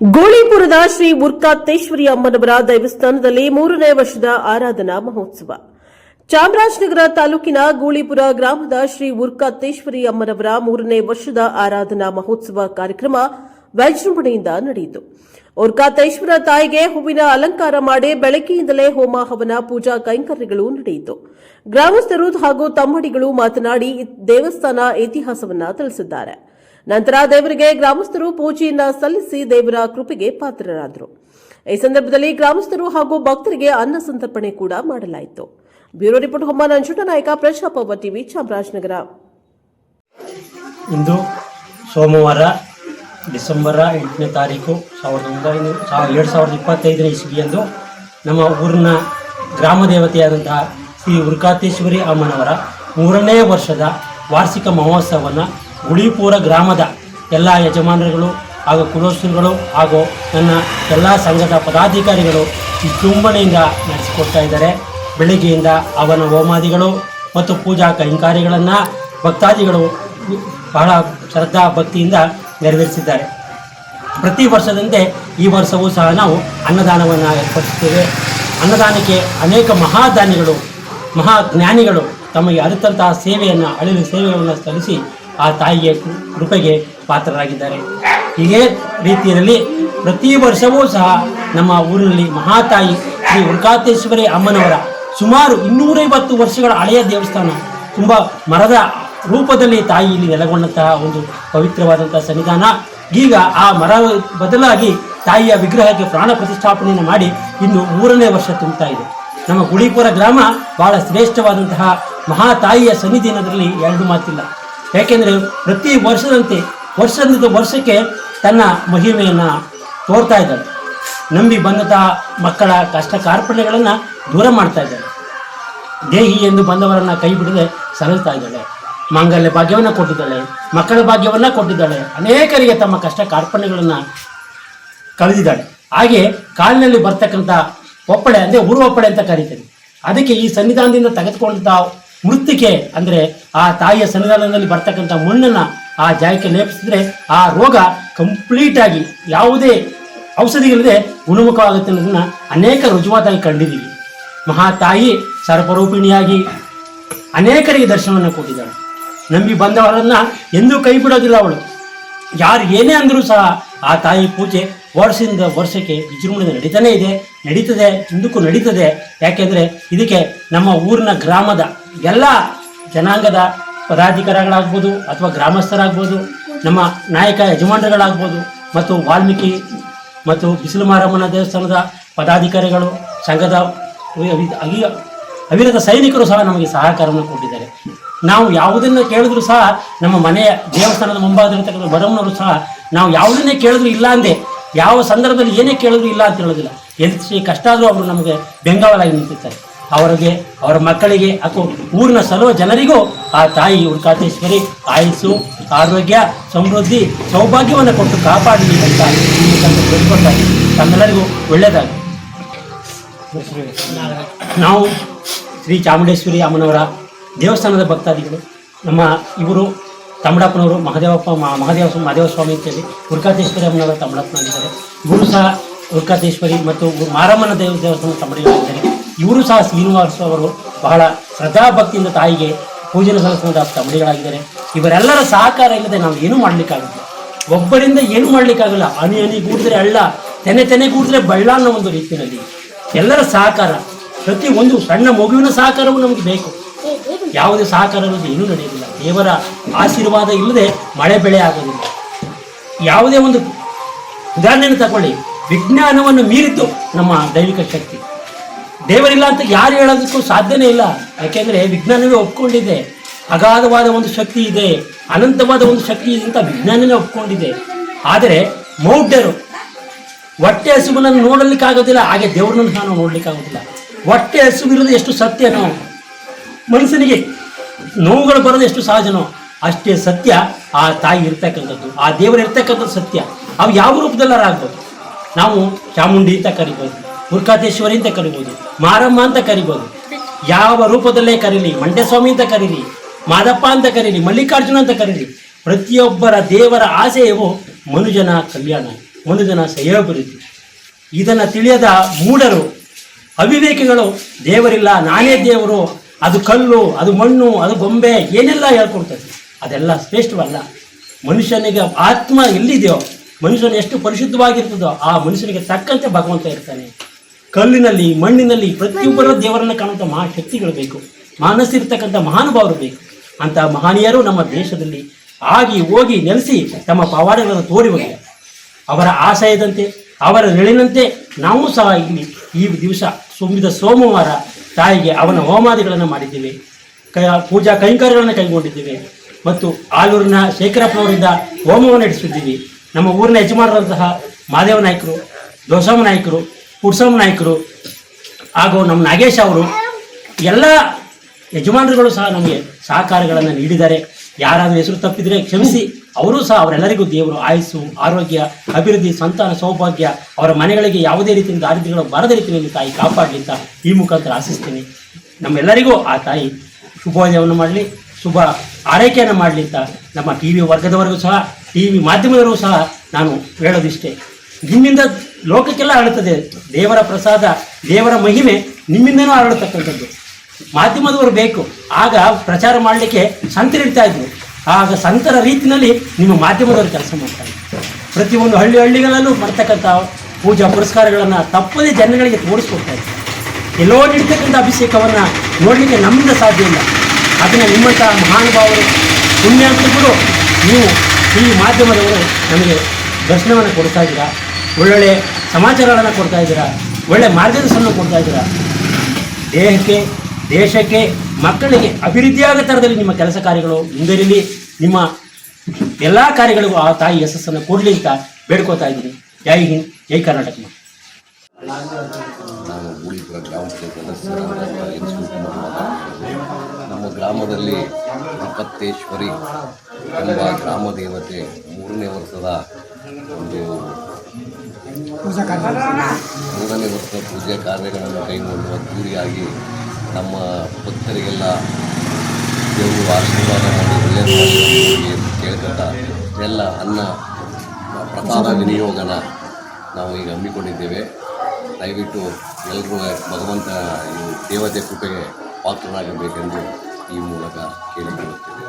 ಗೋಳಿಪುರದ ಶ್ರೀ ಉರ್ಕಾತ್ತೇಶ್ವರಿ ಅಮ್ಮನವರ ದೇವಸ್ಥಾನದಲ್ಲಿ ಮೂರನೇ ವರ್ಷದ ಆರಾಧನಾ ಮಹೋತ್ಸವ. ಚಾಮರಾಜನಗರ ತಾಲೂಕಿನ ಗೂಳಿಪುರ ಗ್ರಾಮದ ಶ್ರೀ ಉರ್ಕಾತ್ತೇಶ್ವರಿ ಅಮ್ಮನವರ ಮೂರನೇ ವರ್ಷದ ಆರಾಧನಾ ಮಹೋತ್ಸವ ಕಾರ್ಯಕ್ರಮ ವೈಜೃಂಭಣೆಯಿಂದ ನಡೆಯಿತು. ಉರ್ಕಾತೇಶ್ವರ ತಾಯಿಗೆ ಹೂವಿನ ಅಲಂಕಾರ ಮಾಡಿ ಬೆಳಗ್ಗೆಯಿಂದಲೇ ಹೋಮ ಹವನ, ಪೂಜಾ ಕೈಂಕರ್ಯಗಳು ನಡೆಯಿತು. ಗ್ರಾಮಸ್ಥರು ಹಾಗೂ ತಮ್ಮಡಿಗಳು ಮಾತನಾಡಿ ದೇವಸ್ಥಾನ ಇತಿಹಾಸವನ್ನ ತಿಳಿಸಿದ್ದಾರೆ. ನಂತರ ದೇವರಿಗೆ ಗ್ರಾಮಸ್ಥರು ಪೂಜೆಯನ್ನ ಸಲ್ಲಿಸಿ ದೇವರ ಕೃಪೆಗೆ ಪಾತ್ರರಾದರು. ಈ ಸಂದರ್ಭದಲ್ಲಿ ಗ್ರಾಮಸ್ಥರು ಹಾಗೂ ಭಕ್ತರಿಗೆ ಅನ್ನ ಸಂತರ್ಪಣೆ ಕೂಡ ಮಾಡಲಾಯಿತು. ಬ್ಯೂರೋ ರಿಪೋರ್ಟ್ ಹೊಮ್ಮ ನಂಜುಟ ನಾಯಕ ಪ್ರಜಾಪವ ಟಿವಿ ಚಾಮರಾಜನಗರ. ಇಂದು ಸೋಮವಾರ ಡಿಸೆಂಬರ ಎಂಟನೇ ತಾರೀಕು ಸಾವಿರದ ಒಂಬೈನೂರ ಎರಡು ಸಾವಿರದ ಇಪ್ಪತ್ತೈದನೇ ಇಸ್ವಿಯಂದು ನಮ್ಮ ಊರಿನ ಗ್ರಾಮ ದೇವತೆಯಾದಂತಹ ಶ್ರೀ ಉರ್ಕಾತೇಶ್ವರಿ ಅಮ್ಮನವರ ಮೂರನೇ ವರ್ಷದ ವಾರ್ಷಿಕ ಮಹೋತ್ಸವವನ್ನು ಗುಳಿಪುರ ಗ್ರಾಮದ ಎಲ್ಲ ಯಜಮಾನರುಗಳು ಹಾಗೂ ಕುಲೋಸ್ತರುಗಳು ಹಾಗೂ ನನ್ನ ಎಲ್ಲ ಸಂಘದ ಪದಾಧಿಕಾರಿಗಳು ವಿಜೃಂಭಣೆಯಿಂದ ನಡೆಸಿಕೊಡ್ತಾ ಇದ್ದಾರೆ. ಬೆಳಿಗ್ಗೆಯಿಂದ ಅವನ ಹೋಮಾದಿಗಳು ಮತ್ತು ಪೂಜಾ ಕೈಂಕಾರ್ಯಗಳನ್ನು ಭಕ್ತಾದಿಗಳು ಬಹಳ ಶ್ರದ್ಧಾ ಭಕ್ತಿಯಿಂದ ನೆರವೇರಿಸಿದ್ದಾರೆ. ಪ್ರತಿ ವರ್ಷದಂತೆ ಈ ವರ್ಷವೂ ಸಹ ನಾವು ಅನ್ನದಾನವನ್ನು ಏರ್ಪಡಿಸುತ್ತೇವೆ. ಅನ್ನದಾನಕ್ಕೆ ಅನೇಕ ಮಹಾದಾನಿಗಳು ಮಹಾಜ್ಞಾನಿಗಳು ತಮಗೆ ಅರಿತಂತಹ ಸೇವೆಯನ್ನು, ಅಳಿಲು ಸೇವೆಗಳನ್ನು ಸಲ್ಲಿಸಿ ಆ ತಾಯಿಯ ಕೃ- ಕೃಪೆಗೆ ಪಾತ್ರರಾಗಿದ್ದಾರೆ. ಇದೇ ರೀತಿಯಲ್ಲಿ ಪ್ರತಿ ವರ್ಷವೂ ಸಹ ನಮ್ಮ ಊರಿನಲ್ಲಿ ಮಹಾತಾಯಿ ಶ್ರೀ ಉಲ್ಕಾತೇಶ್ವರಿ ಅಮ್ಮನವರ ಸುಮಾರು ಇನ್ನೂರೈವತ್ತು ವರ್ಷಗಳ ಹಳೆಯ ದೇವಸ್ಥಾನ, ತುಂಬ ಮರದ ರೂಪದಲ್ಲಿ ತಾಯಿ ಇಲ್ಲಿ ನೆಲೆಗೊಂಡಂತಹ ಒಂದು ಪವಿತ್ರವಾದಂತಹ ಸನ್ನಿಧಾನ. ಈಗ ಆ ಮರ ಬದಲಾಗಿ ತಾಯಿಯ ವಿಗ್ರಹಕ್ಕೆ ಪ್ರಾಣ ಪ್ರತಿಷ್ಠಾಪನೆಯನ್ನು ಮಾಡಿ ಇನ್ನು ಮೂರನೇ ವರ್ಷ ತುಂಬುತ್ತಾ ಇದೆ. ನಮ್ಮ ಗುಳಿಪುರ ಗ್ರಾಮ ಬಹಳ ಶ್ರೇಷ್ಠವಾದಂತಹ ಮಹಾತಾಯಿಯ ಸನ್ನಿಧಾನದಲ್ಲಿ ಎರಡು ಮಾತಿಲ್ಲ. ಯಾಕೆಂದರೆ ಪ್ರತಿ ವರ್ಷದಂತೆ, ವರ್ಷದಿಂದ ವರ್ಷಕ್ಕೆ ತನ್ನ ಮಹಿಮೆಯನ್ನು ತೋರ್ತಾ ಇದ್ದಾಳೆ. ನಂಬಿ ಬಂದಂತಹ ಮಕ್ಕಳ ಕಷ್ಟ ಕಾರ್ಪಣ್ಯಗಳನ್ನು ದೂರ ಮಾಡ್ತಾ ಇದ್ದಾಳೆ. ದೇಹಿ ಎಂದು ಬಂದವರನ್ನು ಕೈ ಬಿಡದೆ ಸಲಹುತ್ತಾ ಇದ್ದಾಳೆ. ಮಾಂಗಲ್ಯ ಭಾಗ್ಯವನ್ನು ಕೊಟ್ಟಿದ್ದಾಳೆ, ಮಕ್ಕಳ ಭಾಗ್ಯವನ್ನು ಕೊಟ್ಟಿದ್ದಾಳೆ. ಅನೇಕರಿಗೆ ತಮ್ಮ ಕಷ್ಟ ಕಾರ್ಪಣ್ಯಗಳನ್ನು ಕಳೆದಿದ್ದಾಳೆ. ಹಾಗೆ ಕಾಲಿನಲ್ಲಿ ಬರ್ತಕ್ಕಂಥ ಒಪ್ಪಳೆ ಅಂದರೆ ಊರು ಒಪ್ಪಳೆ ಅಂತ ಕರೀತೇನೆ ಅದಕ್ಕೆ ಈ ಸನ್ನಿಧಾನದಿಂದ ತೆಗೆದುಕೊಂಡಂಥ ಮೃತ್ತಿಕೆ ಅಂದರೆ ಆ ತಾಯಿಯ ಸನ್ನಿಧಾನದಲ್ಲಿ ಬರ್ತಕ್ಕಂಥ ಮಣ್ಣನ್ನು ಆ ಜಾಗಕ್ಕೆ ಲೇಪಿಸಿದ್ರೆ ಆ ರೋಗ ಕಂಪ್ಲೀಟ್ ಆಗಿ ಯಾವುದೇ ಔಷಧಿಗಳಿದೆ ಗುಣಮುಖವಾಗುತ್ತೆ ಅನ್ನೋದನ್ನ ಅನೇಕ ರುಜುವಾತಾಗಿ ಕಂಡಿದ್ದೀವಿ. ಮಹಾತಾಯಿ ಸರ್ಪರೂಪಿಣಿಯಾಗಿ ಅನೇಕರಿಗೆ ದರ್ಶನವನ್ನು ಕೊಟ್ಟಿದ್ದಾಳೆ. ನಂಬಿ ಬಂದವರನ್ನ ಎಂದೂ ಕೈ ಬಿಡೋದಿಲ್ಲ ಅವಳು. ಯಾರು ಏನೇ ಅಂದರೂ ಸಹ ಆ ತಾಯಿ ಪೂಜೆ ವರ್ಷದಿಂದ ವರ್ಷಕ್ಕೆ ವಿಜೃಂಭಣೆ ನಡೀತಾನೆ ಇದೆ, ನಡೀತದೆ ಮುಂದಕ್ಕೂ ನಡೀತದೆ. ಯಾಕೆಂದರೆ ಇದಕ್ಕೆ ನಮ್ಮ ಊರಿನ ಗ್ರಾಮದ ಎಲ್ಲ ಜನಾಂಗದ ಪದಾಧಿಕಾರಿಗಳಾಗ್ಬೋದು ಅಥವಾ ಗ್ರಾಮಸ್ಥರಾಗ್ಬೋದು, ನಮ್ಮ ನಾಯಕ ಯಜಮಾನರುಗಳಾಗ್ಬೋದು ಮತ್ತು ವಾಲ್ಮೀಕಿ ಮತ್ತು ಬಿಸಿಲು ಮಾರಮ್ಮನ ದೇವಸ್ಥಾನದ ಪದಾಧಿಕಾರಿಗಳು, ಸಂಘದ ಅವಿ- ಅವಿ- ಅಗಿ- ಅವಿರತ ಸೈನಿಕರು ಸಹ ನಮಗೆ ಸಹಕಾರವನ್ನು ಕೊಟ್ಟಿದ್ದಾರೆ. ನಾವು ಯಾವುದನ್ನು ಕೇಳಿದ್ರು ಸಹ ನಮ್ಮ ಮನೆಯ ದೇವಸ್ಥಾನದ ಮುಂಭಾಗದಲ್ಲಿರ್ತಕ್ಕಂಥ ಬಡವನವರು ಸಹ ನಾವು ಯಾವುದನ್ನೇ ಕೇಳಿದ್ರು ಇಲ್ಲ ಅಂದೆ, ಯಾವ ಸಂದರ್ಭದಲ್ಲಿ ಏನೇ ಕೇಳಿದ್ರು ಇಲ್ಲ ಅಂತ ಹೇಳೋದಿಲ್ಲ. ಎಷ್ಟು ಕಷ್ಟ ಆದರೂ ಅವರು ನಮಗೆ ಬೆಂಗಾವಲಾಗಿ ನಿಂತಿರ್ತಾರೆ ಅವರಿಗೆ, ಅವರ ಮಕ್ಕಳಿಗೆ ಅಥವಾ ಊರಿನ ಸರ್ವ ಜನರಿಗೂ ಆ ತಾಯಿ ಉಡ್ಕಾತೇಶ್ವರಿ ಆಯಸ್ಸು, ಆರೋಗ್ಯ, ಸಮೃದ್ಧಿ, ಸೌಭಾಗ್ಯವನ್ನು ಕೊಟ್ಟು ಕಾಪಾಡಲಿ ಅಂತ ಬೇಡ್ಕೊಳ್ತಾ ತಮ್ಮೆಲ್ಲರಿಗೂ ಒಳ್ಳೆಯದಾಗಲಿ. ನಾವು ಶ್ರೀ ಚಾಮುಂಡೇಶ್ವರಿ ಅಮ್ಮನವರ ದೇವಸ್ಥಾನದ ಭಕ್ತಾದಿಗಳು, ನಮ್ಮ ಇವರು ತಮ್ಮಡಪ್ಪನವರು ಮಹದೇವಪ್ಪ ಮಹದೇವ ಮಹದೇವ ಸ್ವಾಮಿ ಅಂತೇಳಿ ಉರ್ಕಾತೇಶ್ವರಿ ಅಮ್ಮನವರ ತಮ್ಮಡಪ್ಪನಾಗಿದ್ದಾರೆ ಗುರು ಸಹ ಉರ್ಕಾತೇಶ್ವರಿ ಮತ್ತು ಮಾರಮ್ಮನ ದೇವ ದೇವಸ್ಥಾನ ತಮ್ಮಡಿಗಳಿದ್ದಾರೆ ಇವರು ಸಹ ಶ್ರೀನಿವಾಸ ಅವರು ಬಹಳ ಶ್ರದ್ಧಾಭಕ್ತಿಯಿಂದ ತಾಯಿಗೆ ಪೂಜನೆ ಸಲ್ಲಿಸಿದ ತಮಿಳಿಗಳಾಗಿದ್ದಾರೆ ಇವರೆಲ್ಲರ ಸಹಕಾರ ಇಲ್ಲದೆ ನಾವು ಏನೂ ಮಾಡಲಿಕ್ಕಾಗುತ್ತೆ ಒಬ್ಬರಿಂದ ಏನು ಮಾಡಲಿಕ್ಕಾಗಲ್ಲ ಅನಿ ಅನಿ ಕೂಡಿದ್ರೆ ಅಳ್ಳ ತೆನೆ ತೆನೆ ಕೂಡಿದ್ರೆ ಬಳ್ಳ ಅನ್ನೋ ಒಂದು ರೀತಿಯಲ್ಲಿ ಎಲ್ಲರ ಸಹಕಾರ, ಪ್ರತಿ ಒಂದು ಸಣ್ಣ ಮಗುವಿನ ಸಹಕಾರವೂ ನಮಗೆ ಬೇಕು. ಯಾವುದೇ ಸಹಕಾರ ಇಲ್ಲದೆ ಏನೂ ನಡೆಯೋದಿಲ್ಲ ದೇವರ ಆಶೀರ್ವಾದ ಇಲ್ಲದೆ ಮಳೆ ಬೆಳೆ ಆಗೋದಿಲ್ಲ. ಯಾವುದೇ ಒಂದು ಉದಾಹರಣೆಯನ್ನು ತಗೊಳ್ಳಿ. ವಿಜ್ಞಾನವನ್ನು ಮೀರಿದ್ದು ನಮ್ಮ ದೈವಿಕ ಶಕ್ತಿ. ದೇವರಿಲ್ಲ ಅಂತ ಯಾರು ಹೇಳೋದಕ್ಕೂ ಸಾಧ್ಯನೇ ಇಲ್ಲ. ಯಾಕೆಂದರೆ ವಿಜ್ಞಾನವೇ ಒಪ್ಕೊಂಡಿದೆ. ಅಗಾಧವಾದ ಒಂದು ಶಕ್ತಿ ಇದೆ. ಅನಂತವಾದ ಒಂದು ಶಕ್ತಿ ಇದೆ ಅಂತ ವಿಜ್ಞಾನವೇ ಒಪ್ಕೊಂಡಿದೆ. ಆದರೆ ಮೌಢ್ಯರು ಹೊಟ್ಟೆ ಹಸುವನ್ನು ನೋಡಲಿಕ್ಕಾಗೋದಿಲ್ಲ, ಹಾಗೆ ದೇವರನ್ನು ನಾನು ನೋಡ್ಲಿಕ್ಕೆ ನೋಡ್ಲಿಕ್ಕಾಗೋದಿಲ್ಲ. ಹೊಟ್ಟೆ ಹಸುವಿರೋದು ಎಷ್ಟು ಸತ್ಯನೋ, ಮನುಷ್ಯನಿಗೆ ನೋವುಗಳು ಬರೋದು ಎಷ್ಟು ಸಹಜನೋ, ಅಷ್ಟೇ ಸತ್ಯ ಆ ತಾಯಿ ಇರ್ತಕ್ಕಂಥದ್ದು, ಆ ದೇವರು ಇರ್ತಕ್ಕಂಥದ್ದು ಸತ್ಯ. ಅವು ಯಾವ ರೂಪದಲ್ಲಾರು ಆಗ್ಬೋದು ನಾವು ಚಾಮುಂಡಿ ಅಂತ ಕರಿಬೋದು. ಮುರ್ಕಾತೇಶ್ವರಿ ಅಂತ ಕರಿಬೋದು, ಮಾರಮ್ಮ ಅಂತ ಕರಿಬೋದು, ಯಾವ ರೂಪದಲ್ಲೇ ಕರೀಲಿ, ಮಂಡ್ಯಸ್ವಾಮಿ ಅಂತ ಕರೀಲಿ, ಮಾದಪ್ಪ ಅಂತ ಕರೀಲಿ, ಮಲ್ಲಿಕಾರ್ಜುನ ಅಂತ ಕರೀಲಿ, ಪ್ರತಿಯೊಬ್ಬರ ದೇವರ ಆಶಯವು ಮನುಜನ ಕಲ್ಯಾಣ, ಮನುಜನ ಸಹಯೋಗಿ ಇದನ್ನು ತಿಳಿಯದ ಮೂಢರು, ಅವಿವೇಕಿಗಳು, ದೇವರಿಲ್ಲ, ನಾನೇ ದೇವರು, ಅದು ಕಲ್ಲು, ಅದು ಮಣ್ಣು, ಅದು ಗೊಂಬೆ, ಏನೆಲ್ಲ ಹೇಳ್ಕೊಡ್ತದೆ ಅದೆಲ್ಲ ಶ್ರೇಷ್ಠವಲ್ಲ. ಮನುಷ್ಯನಿಗೆ ಆತ್ಮ ಎಲ್ಲಿದೆಯೋ, ಮನುಷ್ಯನ ಎಷ್ಟು ಪರಿಶುದ್ಧವಾಗಿರ್ತದೋ, ಆ ಮನುಷ್ಯನಿಗೆ ತಕ್ಕಂತೆ ಭಗವಂತ ಇರ್ತಾನೆ. ಕಲ್ಲಿನಲ್ಲಿ, ಮಣ್ಣಿನಲ್ಲಿ ಪ್ರತಿಯೊಬ್ಬರ ದೇವರನ್ನ ಕಾಣುವಂಥ ಮಹಾಶಕ್ತಿಗಳು ಬೇಕು. ಮಾನಸಿರ್ತಕ್ಕಂಥ ಮಹಾನುಭಾವರು ಬೇಕು. ಅಂತ ಮಹನೀಯರು ನಮ್ಮ ದೇಶದಲ್ಲಿ ಆಗಿ ಹೋಗಿ ನೆಲೆಸಿ ತಮ್ಮ ಪವಾಡಗಳನ್ನು ತೋರಿ ಅವರ ಆಶಯದಂತೆ, ಅವರ ನೆಳಿನಂತೆ ನಾವು ಸಹ ಇಲ್ಲಿ ಈ ದಿವಸ ಸುಮ್ಮಿದ ಸೋಮವಾರ ತಾಯಿಗೆ ಅವನ ಹೋಮಾದಿಗಳನ್ನು ಮಾಡಿದ್ದೇವೆ. ಕೈ, ಪೂಜಾ ಕೈಂಕರ್ಯಗಳನ್ನು ಕೈಗೊಂಡಿದ್ದೇವೆ. ಮತ್ತು ಆಲೂರಿನ ಶೇಖರಪ್ಪನವರಿಂದ ಹೋಮವನ್ನು ನಡೆಸಿದ್ದೀವಿ. ನಮ್ಮ ಊರಿನ ಯಜಮಾನರಂತಹ ಮಾದೇವ ನಾಯಕರು, ದೋಸಮ್ಮ ನಾಯಕರು ಪುಡ್ಸಮ್ಮ ನಾಯಕರು, ಹಾಗೂ ನಮ್ಮ ನಾಗೇಶ್ ಅವರು, ಎಲ್ಲ ಯಜಮಾನರುಗಳು ಸಹ ನಮಗೆ ಸಹಕಾರಗಳನ್ನು ನೀಡಿದ್ದಾರೆ. ಯಾರಾದರೂ ಹೆಸರು ತಪ್ಪಿದರೆ ಕ್ಷಮಿಸಿ. ಅವರು ಸಹ ಅವರೆಲ್ಲರಿಗೂ ದೇವರು ಆಯಸ್ಸು, ಆರೋಗ್ಯ, ಅಭಿವೃದ್ಧಿ, ಸಂತಾನ, ಸೌಭಾಗ್ಯ, ಅವರ ಮನೆಗಳಿಗೆ ಯಾವುದೇ ರೀತಿಯ ದಾರಿದ್ರ್ಯಗಳು ಬರದ ರೀತಿಯಲ್ಲಿ ತಾಯಿ ಕಾಪಾಡಲಿ ಅಂತ ಈ ಮುಖಾಂತರ ಆಶಿಸ್ತೀನಿ. ನಮ್ಮೆಲ್ಲರಿಗೂ ಆ ತಾಯಿ ಶುಭೋದಯವನ್ನು ಮಾಡಲಿ, ಶುಭ ಆರೈಕೆಯನ್ನು ಮಾಡಲಿ ಅಂತ ನಮ್ಮ ಟಿ ವಿ ವರ್ಗದವರೆಗೂ ಸಹ ಟಿ ವಿ ಮಾಧ್ಯಮದವರೆಗೂ ಸಹ ನಾನು ಹೇಳೋದಿಷ್ಟೇ. ನಿಮ್ಮಿಂದ ಲೋಕಕ್ಕೆಲ್ಲ ಹರಡುತ್ತದೆ ದೇವರ ಪ್ರಸಾದ, ದೇವರ ಮಹಿಮೆ ನಿಮ್ಮಿಂದನೂ ಹರಡತಕ್ಕಂಥದ್ದು ಮಾಧ್ಯಮದವರು ಬೇಕು. ಆಗ ಪ್ರಚಾರ ಮಾಡಲಿಕ್ಕೆ ಸಂತರಿಡ್ತಾ ಇದ್ರು. ಆಗ ಸಂತರ ರೀತಿಯಲ್ಲಿ ನಿಮ್ಮ ಮಾಧ್ಯಮದವರು ಕೆಲಸ ಮಾಡ್ತಾರೆ ಪ್ರತಿಯೊಂದು ಹಳ್ಳಿ ಹಳ್ಳಿಗಳಲ್ಲೂ ಬರ್ತಕ್ಕಂಥ ಪೂಜಾ ಪುರಸ್ಕಾರಗಳನ್ನು ತಪ್ಪದೇ ಜನಗಳಿಗೆ ತೋರಿಸ್ಕೊಡ್ತಾ ಇದ್ದಾರೆ ಎಲ್ಲೋ ನೀಡ್ತಕ್ಕಂಥ ಅಭಿಷೇಕವನ್ನು ನೋಡಲಿಕ್ಕೆ ನಮ್ಮಿಂದ ಸಾಧ್ಯ ಇಲ್ಲ. ಅದನ್ನು ನಿಮ್ಮಂಥ ಮಹಾನುಭಾವರು ಪುಣ್ಯಾರ್ಥಿಗಳು ನೀವು ಈ ಮಾಧ್ಯಮದವರು ನಮಗೆ ದರ್ಶನವನ್ನು ಕೊಡ್ತಾ ಇದ್ದೀರಾ? ಒಳ್ಳೊಳ್ಳೆ ಸಮಾಚಾರಗಳನ್ನು ಕೊಡ್ತಾ ಇದ್ದೀರಾ ಒಳ್ಳೆ ಮಾರ್ಗದರ್ಶನ ಕೊಡ್ತಾ ಇದ್ದೀರಾ ದೇಹಕ್ಕೆ, ದೇಶಕ್ಕೆ, ಮಕ್ಕಳಿಗೆ ಅಭಿವೃದ್ಧಿಯಾದ ಥರದಲ್ಲಿ ನಿಮ್ಮ ಕೆಲಸ ಕಾರ್ಯಗಳು ಮುಂದರಿಲಿ ನಿಮ್ಮ ಎಲ್ಲ ಕಾರ್ಯಗಳಿಗೂ ಆ ತಾಯಿ ಯಶಸ್ಸನ್ನು ಕೊಡಲಿ ಅಂತ ಬೇಡ್ಕೋತಾ ಇದ್ದೀನಿ ಜೈ ಹಿಂದ್, ಜೈ ಕರ್ನಾಟಕ. ನಾನು. ನಮ್ಮ ಗ್ರಾಮದಲ್ಲಿ ವಿಪತ್ತೇಶ್ವರಿ ಎಂಬ ಗ್ರಾಮ ದೇವತೆ ಮೂರನೇ ವರ್ಷದ ಒಂದು ಮೂರನೇ ವರ್ಷ ಪೂಜೆ ಕಾರ್ಯಗಳನ್ನು ಕೈಗೊಳ್ಳುವ ಗುರಿಯಾಗಿ ನಮ್ಮ ಭಕ್ತರಿಗೆಲ್ಲ ದೇವರು ಆಶೀರ್ವಾದ ಮಾಡಿ ಒಳ್ಳೆಯ ಕೇಳ್ಕೊಂಡ ಎಲ್ಲ ಅನ್ನ ಪ್ರಸಾದ ವಿನಿಯೋಗನ ನಾವು ಈಗ ಹಮ್ಮಿಕೊಂಡಿದ್ದೇವೆ. ದಯವಿಟ್ಟು ಎಲ್ಲರೂ ಭಗವಂತ ದೇವತೆ ಕೃಪೆಗೆ ಪಾತ್ರರಾಗಬೇಕೆಂದು ಈ ಮೂಲಕ ಕೇಳಿಕೊಳ್ಳುತ್ತೇವೆ.